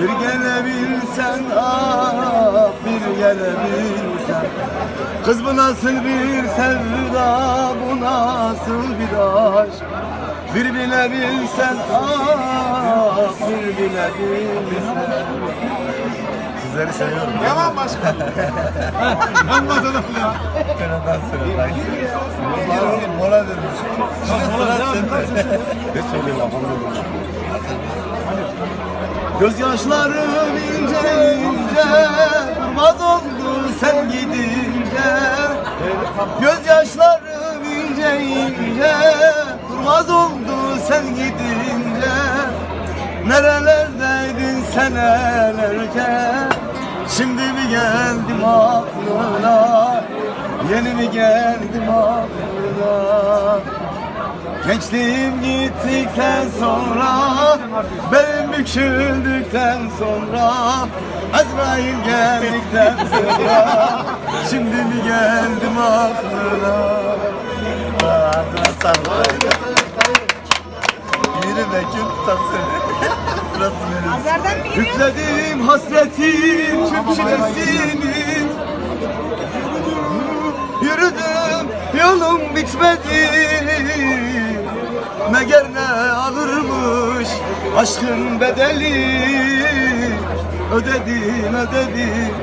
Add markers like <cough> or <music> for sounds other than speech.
Bir gelebilsen ah bir gelebilsen Kız bu nasıl bir sevda bu nasıl bir aşk Bir bilebilsen ah bir bilebilsen Sizleri seviyorum. Yaman başkan. <laughs> Anlatalım ya. Sıradan sıradan. Ne söyleyeyim anlamadım. Gözyaşlarım ince ince Durmaz oldu sen gidince. Gözyaşlarım ince ince Durmaz oldu sen gidince. Nerelerdeydin senelerce Şimdi mi geldim aklına? Yeni mi geldim aklına Gençliğim gittikten sonra Benim büküldükten sonra Azrail geldikten sonra Şimdi mi geldim aklına? Yürü be kim tutar seni? Yükledim hasretin tüm çilesini Yürüdüm yolum bitmedi Ne alırmış aşkın bedeli? Ödedim ödedim